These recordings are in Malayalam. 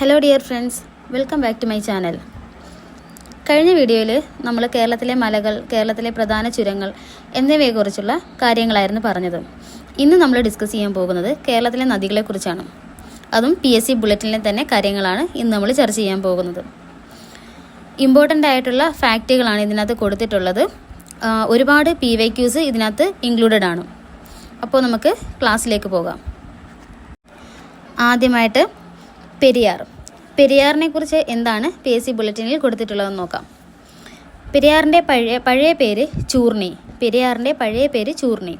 Hello dear friends welcome back to my channel കഴിഞ്ഞ വീഡിയോയിൽ നമ്മൾ കേരളത്തിലെ മലകൾ കേരളത്തിലെ പ്രധാന ചുരങ്ങൾ എന്നിവയെക്കുറിച്ചുള്ള കാര്യങ്ങളായിരുന്നു പറഞ്ഞത്. ഇന്ന് നമ്മൾ ഡിസ്കസ് ചെയ്യാൻ പോകുന്നത് കേരളത്തിലെ നദികളെക്കുറിച്ചാണ്. അതും പി എസ് സി തന്നെ കാര്യങ്ങളാണ് ഇന്ന് നമ്മൾ ചർച്ച ചെയ്യാൻ പോകുന്നത്. ഇമ്പോർട്ടന്റ് ആയിട്ടുള്ള ഫാക്റ്റുകളാണ് ഇതിനകത്ത് കൊടുത്തിട്ടുള്ളത്. ഒരുപാട് പി വൈ ക്യൂസ് ഇതിനകത്ത് ഇൻക്ലൂഡഡ് ആണ്. അപ്പോൾ നമുക്ക് ക്ലാസ്സിലേക്ക് പോകാം. ആദ്യമായിട്ട് പെരിയാർ. പെരിയാറിനെ കുറിച്ച് എന്താണ് പി എസ് സി ബുള്ളറ്റിനിൽ കൊടുത്തിട്ടുള്ളതെന്ന് നോക്കാം. പെരിയാറിന്റെ പഴയ പഴയ പേര് ചൂർണി. പെരിയാറിന്റെ പഴയ പേര് ചൂർണി.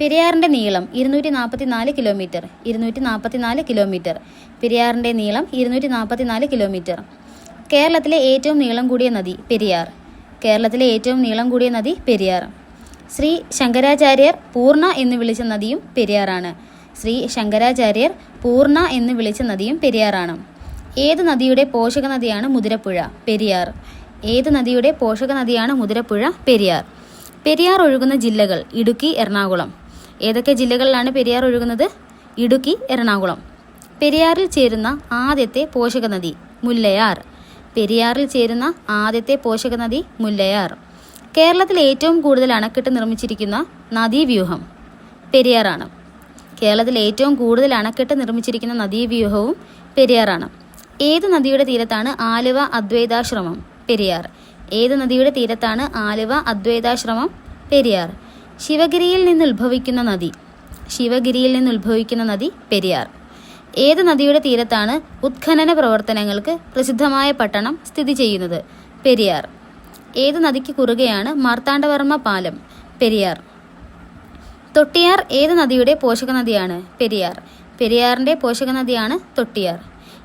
പെരിയാറിന്റെ നീളം ഇരുന്നൂറ്റി നാൽപ്പത്തി നാല് കിലോമീറ്റർ ഇരുന്നൂറ്റി നാൽപ്പത്തി നാല് കിലോമീറ്റർ. പെരിയാറിന്റെ നീളം ഇരുന്നൂറ്റി നാൽപ്പത്തി നാല് കിലോമീറ്റർ. കേരളത്തിലെ ഏറ്റവും നീളം കൂടിയ നദി പെരിയാർ. കേരളത്തിലെ ഏറ്റവും നീളം കൂടിയ നദി പെരിയാർ. ശ്രീ ശങ്കരാചാര്യർ പൂർണ എന്ന് വിളിച്ച നദിയും പെരിയാറാണ്. ശ്രീ ശങ്കരാചാര്യർ പൂർണ എന്ന് വിളിച്ച നദിയും പെരിയാറാണ്. ഏത് നദിയുടെ പോഷക നദിയാണ് മുതിരപ്പുഴ? പെരിയാർ. ഏത് നദിയുടെ പോഷക നദിയാണ് മുതിരപ്പുഴ? പെരിയാർ. പെരിയാർ ഒഴുകുന്ന ജില്ലകൾ ഇടുക്കി എറണാകുളം. ഏതൊക്കെ ജില്ലകളിലാണ് പെരിയാർ ഒഴുകുന്നത്? ഇടുക്കി എറണാകുളം. പെരിയാറിൽ ചേരുന്ന ആദ്യത്തെ പോഷക നദി മുല്ലയാർ. പെരിയാറിൽ ചേരുന്ന ആദ്യത്തെ പോഷക നദി മുല്ലയാർ. കേരളത്തിൽ ഏറ്റവും കൂടുതൽ അണക്കെട്ട് നിർമ്മിച്ചിരിക്കുന്ന നദീവ്യൂഹം പെരിയാറാണ്. കേരളത്തിൽ ഏറ്റവും കൂടുതൽ അണക്കെട്ട് നിർമ്മിച്ചിരിക്കുന്ന നദീവ്യൂഹവും പെരിയാറാണ്. ഏത് നദിയുടെ തീരത്താണ് ആലുവ അദ്വൈതാശ്രമം പെരിയാർ? ഏത് നദിയുടെ തീരത്താണ് ആലുവ അദ്വൈതാശ്രമം പെരിയാർ? ശിവഗിരിയിൽ നിന്ന് ഉത്ഭവിക്കുന്ന നദി. ശിവഗിരിയിൽ നിന്ന് ഉത്ഭവിക്കുന്ന നദി പെരിയാർ. ഏത് നദിയുടെ തീരത്താണ് ഉത്ഖനന പ്രവർത്തനങ്ങൾക്ക് പ്രസിദ്ധമായ പട്ടണം സ്ഥിതി ചെയ്യുന്നത്? പെരിയാർ. ഏത് നദിക്ക് കുറുകെയാണ് മാർത്താണ്ഡവർമ്മ പാലം? പെരിയാർ. തൊട്ടിയാർ ഏത് നദിയുടെ പോഷക നദിയാണ് പെരിയാർ. പെരിയാറിന്റെ പോഷക നദിയാണ് തൊട്ടിയാർ.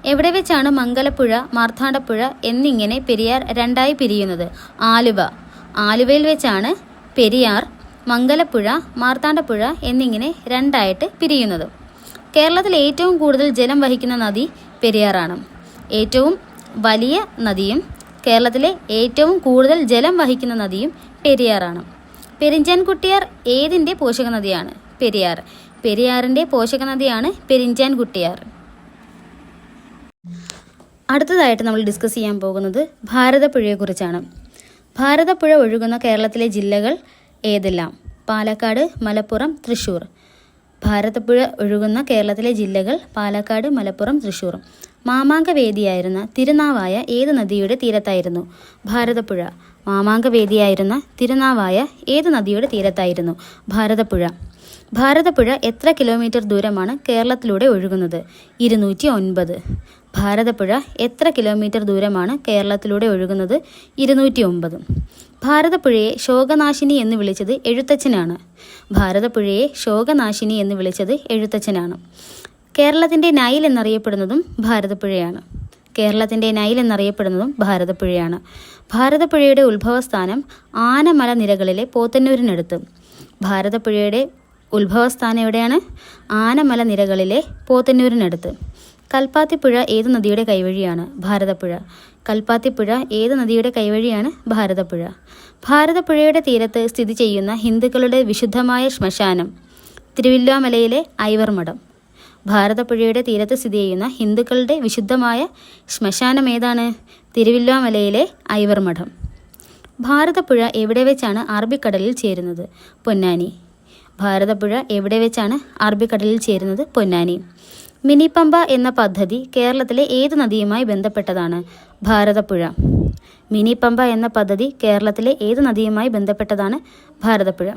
എവിടെ വെച്ചാണ് മംഗലപ്പുഴ മാർത്താണ്ഡപ്പുഴ എന്നിങ്ങനെ പെരിയാർ രണ്ടായി പിരിയുന്നത്? ആലുവ. ആലുവയിൽ വെച്ചാണ് പെരിയാർ മംഗലപ്പുഴ മാർത്താണ്ഡപ്പുഴ എന്നിങ്ങനെ രണ്ടായിട്ട് പിരിയുന്നത്. കേരളത്തിൽ ഏറ്റവും കൂടുതൽ ജലം വഹിക്കുന്ന നദി പെരിയാറാണ്. ഏറ്റവും വലിയ നദിയും കേരളത്തിലെ ഏറ്റവും കൂടുതൽ ജലം വഹിക്കുന്ന നദിയും പെരിയാറാണ്. പെരിഞ്ചാൻകുട്ടിയാർ ഏതിന്റെ പോഷക നദിയാണ്? പെരിയാർ. പെരിയാറിന്റെ പോഷക നദിയാണ് പെരിഞ്ചാൻകുട്ടിയാർ അടുത്തതായിട്ട് നമ്മൾ ഡിസ്കസ് ചെയ്യാൻ പോകുന്നത് ഭാരതപ്പുഴയെക്കുറിച്ചാണ് ഭാരതപ്പുഴ ഒഴുകുന്ന കേരളത്തിലെ ജില്ലകൾ ഏതെല്ലാം? പാലക്കാട് മലപ്പുറം തൃശ്ശൂർ. ഭാരതപ്പുഴ ഒഴുകുന്ന കേരളത്തിലെ ജില്ലകൾ പാലക്കാട് മലപ്പുറം തൃശ്ശൂർ. മാമാങ്കവേദിയായിരുന്ന തിരുനാവായ ഏത് നദിയുടെ തീരത്തായിരുന്നു? ഭാരതപ്പുഴ. മാമാങ്കവേദിയായിരുന്ന തിരുനാവായ ഏത് നദിയുടെ തീരത്തായിരുന്നു ഭാരതപ്പുഴ. ഭാരതപ്പുഴ എത്ര കിലോമീറ്റർ ദൂരമാണ് കേരളത്തിലൂടെ ഒഴുകുന്നത്? ഇരുന്നൂറ്റി ഒൻപത് ഭാരതപ്പുഴ എത്ര കിലോമീറ്റർ ദൂരമാണ് കേരളത്തിലൂടെ ഒഴുകുന്നത്? ഇരുന്നൂറ്റി ഒമ്പത് ഭാരതപ്പുഴയെ ശോകനാശിനി എന്ന് വിളിച്ചത് എഴുത്തച്ഛനാണ്. ഭാരതപ്പുഴയെ ശോകനാശിനി എന്ന് വിളിച്ചത് എഴുത്തച്ഛനാണ്. കേരളത്തിന്റെ നൈൽ എന്നറിയപ്പെടുന്നതും ഭാരതപ്പുഴയാണ്. കേരളത്തിന്റെ നൈൽ എന്നറിയപ്പെടുന്നതും ഭാരതപ്പുഴയാണ്. ഭാരതപ്പുഴയുടെ ഉത്ഭവസ്ഥാനം ആനമല നിരകളിലെ പോത്തന്നൂരിനടുത്ത്. ഭാരതപ്പുഴയുടെ ഉത്ഭവസ്ഥാനം എവിടെയാണ്? ആനമല നിരകളിലെ പോത്തന്നൂരിനടുത്ത്. കൽപ്പാത്തിപ്പുഴ ഏത് നദിയുടെ കൈവഴിയാണ്? ഭാരതപ്പുഴ. കൽപ്പാത്തിപ്പുഴ ഏത് നദിയുടെ കൈവഴിയാണ്? ഭാരതപ്പുഴ. ഭാരതപ്പുഴയുടെ തീരത്ത് സ്ഥിതി ചെയ്യുന്ന ഹിന്ദുക്കളുടെ വിശുദ്ധമായ ശ്മശാനം തിരുവില്ലാമലയിലെ ഐവർമഠം. ഭാരതപ്പുഴയുടെ തീരത്ത് സ്ഥിതി ചെയ്യുന്ന ഹിന്ദുക്കളുടെ വിശുദ്ധമായ ശ്മശാനം ഏതാണ്? തിരുവില്ലാമലയിലെ ഐവർ മഠം ഭാരതപ്പുഴ എവിടെ വെച്ചാണ് അറബിക്കടലിൽ ചേരുന്നത്? പൊന്നാനി. ഭാരതപ്പുഴ എവിടെ വെച്ചാണ് അറബിക്കടലിൽ ചേരുന്നത്? പൊന്നാനി. മിനി പമ്പ എന്ന പദ്ധതി കേരളത്തിലെ ഏത് നദിയുമായി ബന്ധപ്പെട്ടതാണ്? ഭാരതപ്പുഴ. മിനി പമ്പ എന്ന പദ്ധതി കേരളത്തിലെ ഏത് നദിയുമായി ബന്ധപ്പെട്ടതാണ്? ഭാരതപ്പുഴ.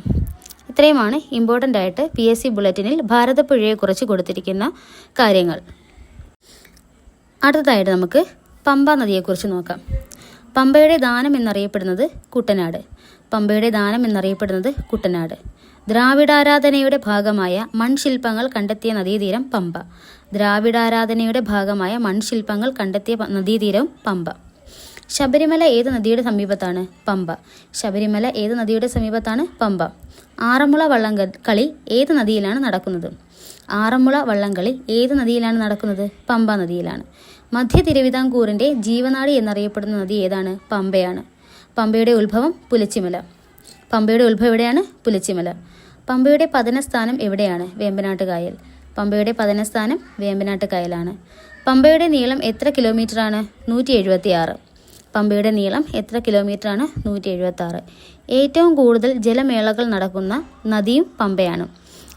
ഇത്രയുമാണ് ഇമ്പോർട്ടന്റ് ആയിട്ട് പി എസ് സി ബുള്ളറ്റിനിൽ ഭാരതപ്പുഴയെക്കുറിച്ച് കൊടുത്തിരിക്കുന്ന കാര്യങ്ങൾ. അടുത്തതായിട്ട് നമുക്ക് പമ്പ നദിയെക്കുറിച്ച് നോക്കാം. പമ്പയുടെ ദാനം എന്നറിയപ്പെടുന്നത് കുട്ടനാട്. പമ്പയുടെ ദാനം എന്നറിയപ്പെടുന്നത് കുട്ടനാട്. ദ്രാവിഡാരാധനയുടെ ഭാഗമായ മൺശില്പങ്ങൾ കണ്ടെത്തിയ നദീതീരം പമ്പ. ദ്രാവിഡാരാധനയുടെ ഭാഗമായ മൺശില്പങ്ങൾ കണ്ടെത്തിയ നദീതീരം പമ്പ. ശബരിമല ഏത് നദിയുടെ സമീപത്താണ്? പമ്പ. ശബരിമല ഏത് നദിയുടെ സമീപത്താണ്? പമ്പ. ആറന്മുള വള്ളം കളി ഏത് നദിയിലാണ് നടക്കുന്നത്? ആറന്മുള വള്ളംകളി ഏത് നദിയിലാണ് നടക്കുന്നത്? പമ്പ നദിയിലാണ്. മധ്യ തിരുവിതാംകൂറിന്റെ ജീവനാടി എന്നറിയപ്പെടുന്ന നദി ഏതാണ്? പമ്പയാണ്. പമ്പയുടെ ഉത്ഭവം പുലച്ചിമല. പമ്പയുടെ ഉത്ഭവം എവിടെയാണ്? പുലച്ചിമല. പമ്പയുടെ പതനസ്ഥാനം എവിടെയാണ്? വേമ്പനാട്ട് കായൽ പമ്പയുടെ പതനസ്ഥാനം വേമ്പനാട്ട് കായലാണ് പമ്പയുടെ നീളം എത്ര കിലോമീറ്ററാണ്? നൂറ്റി എഴുപത്തി ആറ് പമ്പയുടെ നീളം എത്ര കിലോമീറ്ററാണ്? നൂറ്റി എഴുപത്തി ആറ് ഏറ്റവും കൂടുതൽ ജലമേളകൾ നടക്കുന്ന നദിയും പമ്പയാണ്.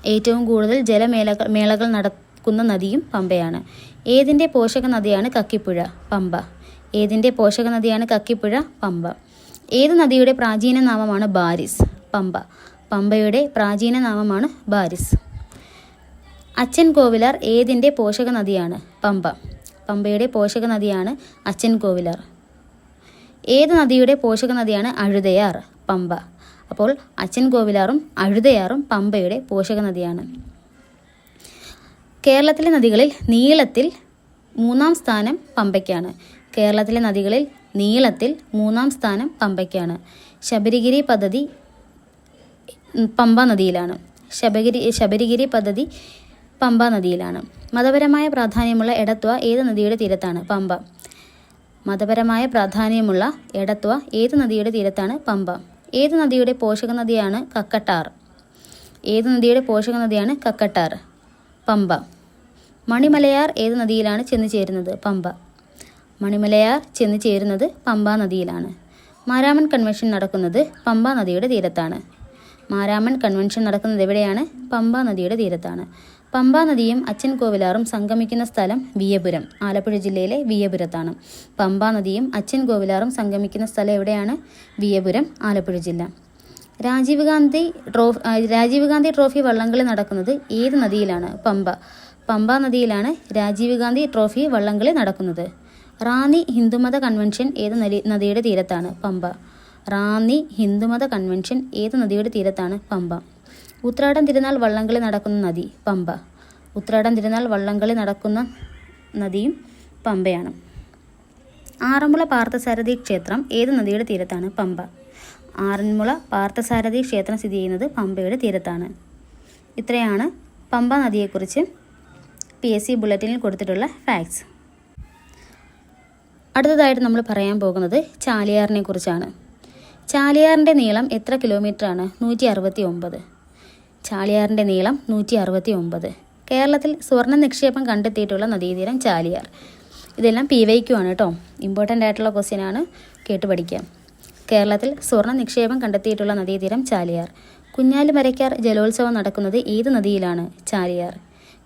ഏറ്റവും കൂടുതൽ ജലമേളകൾ മേളകൾ നടക്കുന്ന നദിയും പമ്പയാണ്. ഏതിന്റെ പോഷക നദിയാണ് കക്കിപ്പുഴ? പമ്പ. ഏതിന്റെ പോഷക നദിയാണ് കക്കിപ്പുഴ? പമ്പ. ഏത് നദിയുടെ പ്രാചീന നാമമാണ് ബാരിസ്? പമ്പ. പമ്പയുടെ പ്രാചീന നാമമാണ് ബാരിസ്. അച്ഛൻ കോവിലാർ ഏതിന്റെ പോഷക നദിയാണ്? പമ്പ. പമ്പയുടെ പോഷക നദിയാണ് അച്ഛൻ കോവിലാർ. ഏത് നദിയുടെ പോഷക നദിയാണ് അഴുതയാർ? പമ്പ. അപ്പോൾ അച്ഛൻ കോവിലാറും അഴുതയാറും പമ്പയുടെ പോഷക നദിയാണ് കേരളത്തിലെ നദികളിൽ നീളത്തിൽ മൂന്നാം സ്ഥാനം പമ്പയ്ക്കാണ്. കേരളത്തിലെ നദികളിൽ നീളത്തിൽ മൂന്നാം സ്ഥാനം പമ്പയ്ക്കാണ്. ശബരിഗിരി പദ്ധതി പമ്പ നദിയിലാണ്. ശബരിഗിരി ശബരിഗിരി പദ്ധതി പമ്പ നദിയിലാണ്. മതപരമായ പ്രാധാന്യമുള്ള എടത്വ ഏത് നദിയുടെ തീരത്താണ്? പമ്പ. മതപരമായ പ്രാധാന്യമുള്ള എടത്വ ഏത് നദിയുടെ തീരത്താണ് പമ്പ. ഏത് നദിയുടെ പോഷക നദിയാണ് കക്കട്ടാർ. ഏത് നദിയുടെ പോഷക നദിയാണ് കക്കട്ടാർ. പമ്പ. മണിമലയാർ ഏത് നദിയിലാണ് ചെന്ന് ചേരുന്നത്? പമ്പ. മണിമലയാർ ചെന്ന് ചേരുന്നത് പമ്പ നദിയിലാണ്. മാരാമൺ കൺവെൻഷൻ നടക്കുന്നത് പമ്പ നദിയുടെ തീരത്താണ്. മാരാമൺ കൺവെൻഷൻ നടക്കുന്നത് എവിടെയാണ്? പമ്പ നദിയുടെ തീരത്താണ്. പമ്പ നദിയും അച്ഛൻ കോവിലാറും സംഗമിക്കുന്ന സ്ഥലം വിയപുരം ആലപ്പുഴ ജില്ലയിലെ വിയപുരത്താണ് പമ്പാ നദിയും അച്ഛൻ കോവിലാറും സംഗമിക്കുന്ന സ്ഥലം എവിടെയാണ്? വിയപുരം ആലപ്പുഴ ജില്ല. രാജീവ് ഗാന്ധി ട്രോഫി രാജീവ് ഗാന്ധി ട്രോഫി വള്ളംകളി നടക്കുന്നത് ഏത് നദിയിലാണ്? പമ്പ. പമ്പ നദിയിലാണ് രാജീവ് ഗാന്ധി ട്രോഫി വള്ളംകളി നടക്കുന്നത്. റാന്നി ഹിന്ദുമത കൺവെൻഷൻ ഏത് നദി നദിയുടെ തീരത്താണ് പമ്പ. റാന്നി ഹിന്ദുമത കൺവെൻഷൻ ഏത് നദിയുടെ തീരത്താണ് പമ്പ. ഉത്രാടം തിരുനാൾ വള്ളംകളി നടക്കുന്ന നദി പമ്പ. ഉത്രാടം തിരുനാൾ വള്ളംകളി നടക്കുന്ന നദിയും പമ്പയാണ്. ആറന്മുള പാർത്ഥസാരഥി ക്ഷേത്രം ഏത് നദിയുടെ തീരത്താണ്? പമ്പ. ആറന്മുള പാർത്ഥസാരഥി ക്ഷേത്രം സ്ഥിതി ചെയ്യുന്നത് പമ്പയുടെ തീരത്താണ്. ഇത്രയാണ് പമ്പ നദിയെക്കുറിച്ച് പി എസ് സി ബുള്ളറ്റിനിൽ കൊടുത്തിട്ടുള്ള ഫാക്ട്സ് അടുത്തതായിട്ട് നമ്മൾ പറയാൻ പോകുന്നത് ചാലിയാറിനെ കുറിച്ചാണ് ചാലിയാറിന്റെ നീളം എത്ര കിലോമീറ്ററാണ് നൂറ്റി അറുപത്തി ഒമ്പത്. ചാലിയാറിന്റെ നീളം നൂറ്റി അറുപത്തി ഒമ്പത് കേരളത്തിൽ സ്വർണ നിക്ഷേപം കണ്ടെത്തിയിട്ടുള്ള നദീതീരം ചാലിയാർ. ഇതെല്ലാം പി വൈക്കു ആണ് കേട്ടോ. ഇമ്പോർട്ടന്റ് ആയിട്ടുള്ള ക്വസ്റ്റ്യനാണ് കേട്ട് പഠിക്കാം കേരളത്തിൽ സ്വർണ നിക്ഷേപം കണ്ടെത്തിയിട്ടുള്ള നദീതീരം ചാലിയാർ. കുഞ്ഞാലിമരയ്ക്കാർ ജലോത്സവം നടക്കുന്നത് ഏത് നദിയിലാണ്? ചാലിയാർ.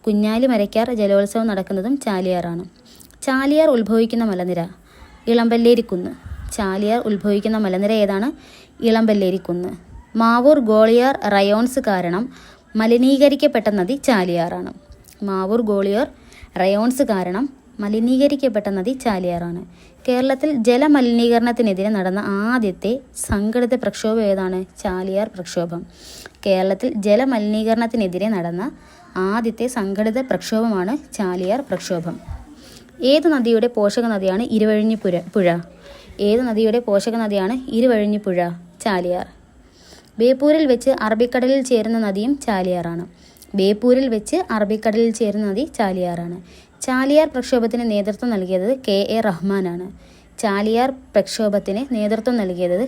കുഞ്ഞാലിമരയ്ക്കാർ ജലോത്സവം നടക്കുന്നതും ചാലിയാറാണ്. ചാലിയാർ ഉത്ഭവിക്കുന്ന മലനിര ഇളമ്പല്ലേരിക്കുന്ന്. ചാലിയാർ ഉത്ഭവിക്കുന്ന മലനിര ഏതാണ്? ഇളമ്പല്ലേരിക്കുന്ന്. മാവൂർ ഗോളിയാർ റയോൺസ് കാരണം മലിനീകരിക്കപ്പെട്ട നദി ചാലിയാറാണ്. മാവൂർ ഗോളിയാർ റയോൺസ് കാരണം മലിനീകരിക്കപ്പെട്ട നദി ചാലിയാറാണ്. കേരളത്തിൽ ജലമലിനീകരണത്തിനെതിരെ നടന്ന ആദ്യത്തെ സംഘടിത പ്രക്ഷോഭം ഏതാണ്? ചാലിയാർ പ്രക്ഷോഭം. കേരളത്തിൽ ജലമലിനീകരണത്തിനെതിരെ നടന്ന ആദ്യത്തെ സംഘടിത പ്രക്ഷോഭമാണ് ചാലിയാർ പ്രക്ഷോഭം. ഏത് നദിയുടെ പോഷക നദിയാണ് ഇരുവഴിഞ്ഞിപ്പുഴ പുഴ? ഏത് നദിയുടെ പോഷക നദിയാണ് ഇരുവഴിഞ്ഞിപ്പുഴ ചാലിയാർ. ബേപ്പൂരിൽ വെച്ച് അറബിക്കടലിൽ ചേരുന്ന നദിയും ചാലിയാറാണ്. ബേപ്പൂരിൽ വെച്ച് അറബിക്കടലിൽ ചേരുന്ന നദി ചാലിയാറാണ്. ചാലിയാർ പ്രക്ഷോഭത്തിന് നേതൃത്വം നൽകിയത് കെ എ റഹ്മാനാണ്. ചാലിയാർ പ്രക്ഷോഭത്തിന് നേതൃത്വം നൽകിയത്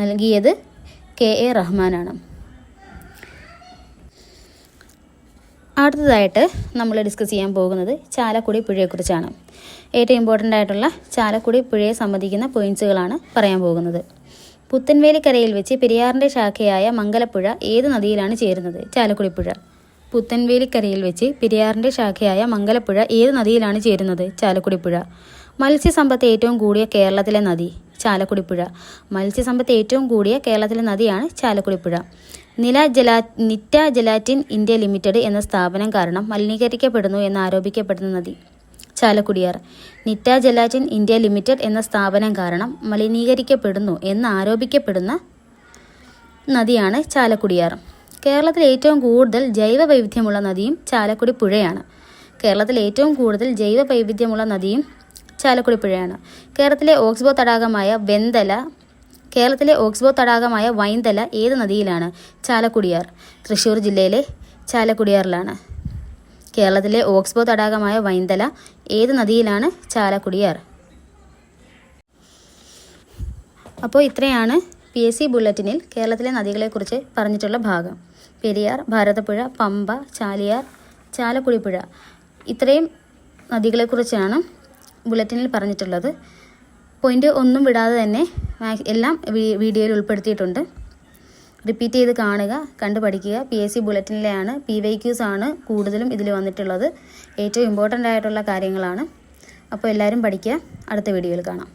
നൽകിയത് കെ എ റഹ്മാനാണ്. അടുത്തതായിട്ട് നമ്മൾ ഡിസ്കസ് ചെയ്യാൻ പോകുന്നത് ചാലക്കുടി പുഴയെക്കുറിച്ചാണ്. ഏറ്റവും ഇമ്പോർട്ടന്റ് ആയിട്ടുള്ള ചാലക്കുടി പുഴയെ സംബന്ധിക്കുന്ന പോയിൻസുകളാണ് പറയാൻ പോകുന്നത്. പുത്തൻവേലിക്കരയിൽ വെച്ച് പെരിയാറിന്റെ ശാഖയായ മംഗലപ്പുഴ ഏത് നദിയിലാണ് ചേരുന്നത്? ചാലക്കുടിപ്പുഴ. പുത്തൻവേലിക്കരയിൽ വെച്ച് പെരിയാറിന്റെ ശാഖയായ മംഗലപ്പുഴ ഏത് നദിയിലാണ് ചേരുന്നത്? ചാലക്കുടിപ്പുഴ. മത്സ്യസമ്പത്ത് ഏറ്റവും കൂടിയ കേരളത്തിലെ നദി ചാലക്കുടിപ്പുഴ. മത്സ്യസമ്പത്ത് ഏറ്റവും കൂടിയ കേരളത്തിലെ നദിയാണ് ചാലക്കുടിപ്പുഴ. നില ജലാ നിറ്റ ജലാറ്റിൻ ഇന്ത്യ ലിമിറ്റഡ് എന്ന സ്ഥാപനം കാരണം മലിനീകരിക്കപ്പെടുന്നു എന്ന് ആരോപിക്കപ്പെടുന്ന നദി. Chalakudiyar. Nitta gelatin India limited എന്ന സ്ഥാപനം കാരണം മലിനീകരിക്കപ്പെടുന്നു എന്ന് ആരോപിക്കപ്പെടുന്ന നദിയാണ് ചാലക്കുടിയാർ. കേരളത്തിൽ ഏറ്റവും കൂടുതൽ ജൈവ വൈവിധ്യമുള്ള നദിയും ചാലക്കുടി പുഴയാണ്. കേരളത്തിൽ ഏറ്റവും കൂടുതൽ ജൈവ വൈവിധ്യമുള്ള നദിയും ചാലക്കുടി പുഴയാണ്. കേരളത്തിലെ ഓക്സ്ബോ തടാകമായ വെന്തല കേരളത്തിലെ ഓക്സ്ബോ തടാകമായ വൈന്തല ഏത് നദിയിലാണ്? ചാലക്കുടിയാർ. തൃശ്ശൂർ ജില്ലയിലെ ചാലക്കുടിയാറിലാണ്. കേരളത്തിലെ ഓക്സ്ബോ തടാകമായ വൈന്തല ഏത് നദിയിലാണ് ചാലക്കുടിയാർ? അപ്പോൾ ഇത്രയാണ് പി എസ് സി ബുള്ളറ്റിനിൽ കേരളത്തിലെ നദികളെക്കുറിച്ച് പറഞ്ഞിട്ടുള്ള ഭാഗം. പെരിയാർ ഭാരതപ്പുഴ പമ്പ ചാലിയാർ ചാലക്കുടിപ്പുഴ. ഇത്രയും നദികളെക്കുറിച്ചാണ് ബുള്ളറ്റിനിൽ പറഞ്ഞിട്ടുള്ളത്. പോയിന്റ് ഒന്നും വിടാതെ തന്നെ എല്ലാം വീഡിയോയിൽ ഉൾപ്പെടുത്തിയിട്ടുണ്ട്. റിപ്പീറ്റ് ചെയ്ത് കാണുക കണ്ടു പഠിക്കുക പി എസ് സി ബുള്ളറ്റിനിലെയാണ് പി വൈ ക്യൂസ് ആണ് കൂടുതലും ഇതിൽ വന്നിട്ടുള്ളത്. ഏറ്റവും ഇമ്പോർട്ടന്റ് ആയിട്ടുള്ള കാര്യങ്ങളാണ്. അപ്പോൾ എല്ലാവരും പഠിക്കുക. അടുത്ത വീഡിയോയിൽ കാണാം.